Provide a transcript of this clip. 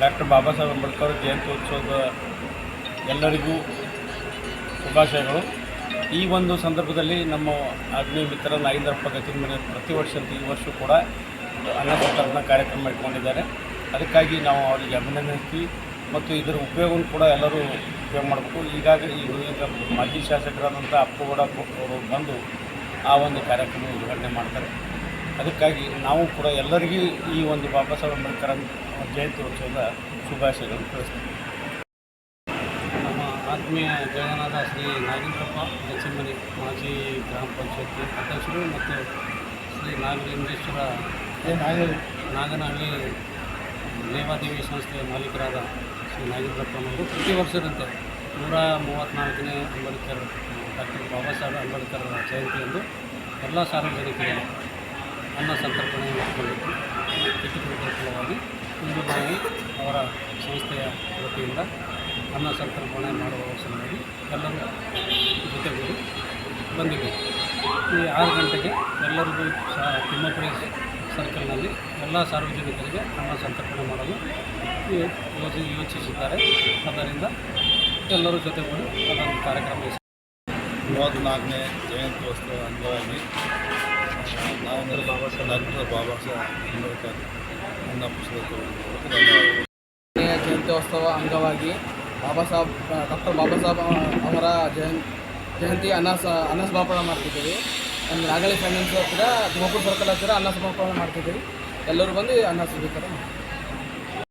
Doctor Baba Saheb Ambedkar ಜಯಂತ್ಯೋತ್ಸವದ ಎಲ್ಲರಿಗೂ ಶುಭಾಶಯಗಳು. ಈ ಒಂದು ಸಂದರ್ಭದಲ್ಲಿ ನಮ್ಮ ಆತ್ಮೀಯ ಮಿತ್ರ ನಾಗೇಂದ್ರಪ್ಪ ಗತಿಮನೆ ಪ್ರತಿ ವರ್ಷದ ಈ ವರ್ಷ ಕೂಡ ಅನ್ನಸಂತರ್ಪಣಾ ಕಾರ್ಯಕ್ರಮ ಇಟ್ಕೊಂಡಿದ್ದಾರೆ ಅದಕ್ಕಾಗಿ ನಾವು ಅವರಿಗೆ ಅಭಿನಂದಿಸ್ತೀವಿ ಮತ್ತು ಇದರ ಉಪಯೋಗವನ್ನು ಕೂಡ ಎಲ್ಲರೂ ಉಪಯೋಗ ಮಾಡಬೇಕು. ಈಗಾಗಲೇ ಈಗ ಈಗ ಮಾಜಿ ಶಾಸಕರಾದಂಥ ಅಪ್ಪಗೌಡ ಅವರು ಬಂದು ಆ ಒಂದು ಕಾರ್ಯಕ್ರಮ ಉದ್ಘಾಟನೆ ಮಾಡ್ತಾರೆ. ಅದಕ್ಕಾಗಿ ನಾವು ಕೂಡ ಎಲ್ಲರಿಗೂ ಈ ಒಂದು ಬಾಬಾ ಸಾಹೇಬ್ ಅಂಬೇಡ್ಕರ್ ಜಯಂತಿ ಉತ್ಸವದ ಶುಭಾಶಯಗಳನ್ನು ತಿಳಿಸ್ತೀವಿ ನಮ್ಮ ಆತ್ಮೀಯ ಜಗನ್ನಾಥ ಶ್ರೀ ನಾಗೇಂದ್ರಪ್ಪ ದಕ್ಷಿಣಮನೆ ಮಾಜಿ ಗ್ರಾಮ ಪಂಚಾಯತ್ ಅಧ್ಯಕ್ಷರು ಮತ್ತು ಶ್ರೀ ನಾಗಲಿಂಗೇಶ್ವರ ನಾಗನಹಳ್ಳಿ ದೇವಾದೇವಿ ಸಂಸ್ಥೆಯ ಮಾಲೀಕರಾದ ಶ್ರೀ ನಾಗೇಂದ್ರಪ್ಪನವರು ಪ್ರತಿ ವರ್ಷದಂತೆ ನೂರ ಮೂವತ್ತ್ನಾಲ್ಕನೇ ಅಂಬೇಡ್ಕರ್ ಡಾಕ್ಟರ್ ಬಾಬಾ ಸಾಹೇಬ್ ಅಂಬೇಡ್ಕರ್ ಜಯಂತಿಯಂದು ಎಲ್ಲ ಸಾರ್ವಜನಿಕರಿಗೆ ಅನ್ನ ಸಂತರ್ಪಣೆ ಕಿಟ್ಟುಕುಳಿಗಳ ಫಲವಾಗಿ ಇಂದು ಅವರ ಸಂಸ್ಥೆಯ ವತಿಯಿಂದ ಅನ್ನ ಸಂತರ್ಪಣೆ ಮಾಡುವ ಸಲುವಾಗಿ ಎಲ್ಲರೂ ಜೊತೆಗೂಡಿ ಬಂದಿದ್ದೀವಿ. ಈ ಆರು ಗಂಟೆಗೆ ಎಲ್ಲರಿಗೂ ಸಹ ತಿಮ್ಮಪುರಿ ಸರ್ಕಲ್ನಲ್ಲಿ ಎಲ್ಲ ಸಾರ್ವಜನಿಕರಿಗೆ ಅನ್ನ ಸಂತರ್ಪಣೆ ಮಾಡಲು ಯೋಜನೆ ಯೋಚಿಸುತ್ತಾರೆ ಆದ್ದರಿಂದ ಎಲ್ಲರೂ ಜೊತೆಗೂಡಿ ಅದೊಂದು ಕಾರ್ಯಕ್ರಮ ಮೂವತ್ತ್ನಾಲ್ಕನೇ ಜಯಂತ್ಯೋತ್ಸವ ಅಂಗವಾಗಿ ನಾವೇಂದ್ರ ಬಾಬಾ ಸಾಹೇಬ್ ಬಾಬಾ ಸಾಹೇಬ್ ಅಂಬೇಡ್ಕರ್ ನನ್ನ ಪುಸ್ತಕ ಜಯಂತ್ಯೋತ್ಸವ ಅಂಗವಾಗಿ ಬಾಬಾ ಸಾಹೇಬ್ ಡಾಕ್ಟರ್ ಬಾಬಾ ಸಾಹೇಬ್ ಅವರ ಜಯಂ, ಜಯಂತಿ ಅನ್ನ ಅನ್ನ ಸಮರ್ಪಣೆ ಮಾಡ್ತಿದ್ದೀವಿ. ನಮ್ಮ ನಾಗಳಿ ಫೈನಾನ್ಸ್ ಹತ್ತಿರ, ತುಮಕೂರು ಸರ್ಕಲ್ ಹತ್ತಿರ ಅನ್ನ ಸಮರ್ಪಣೆ ಮಾಡ್ತಿದ್ದೀವಿ. ಎಲ್ಲರೂ ಬಂದು ಅನ್ನ ಮಾಡಿ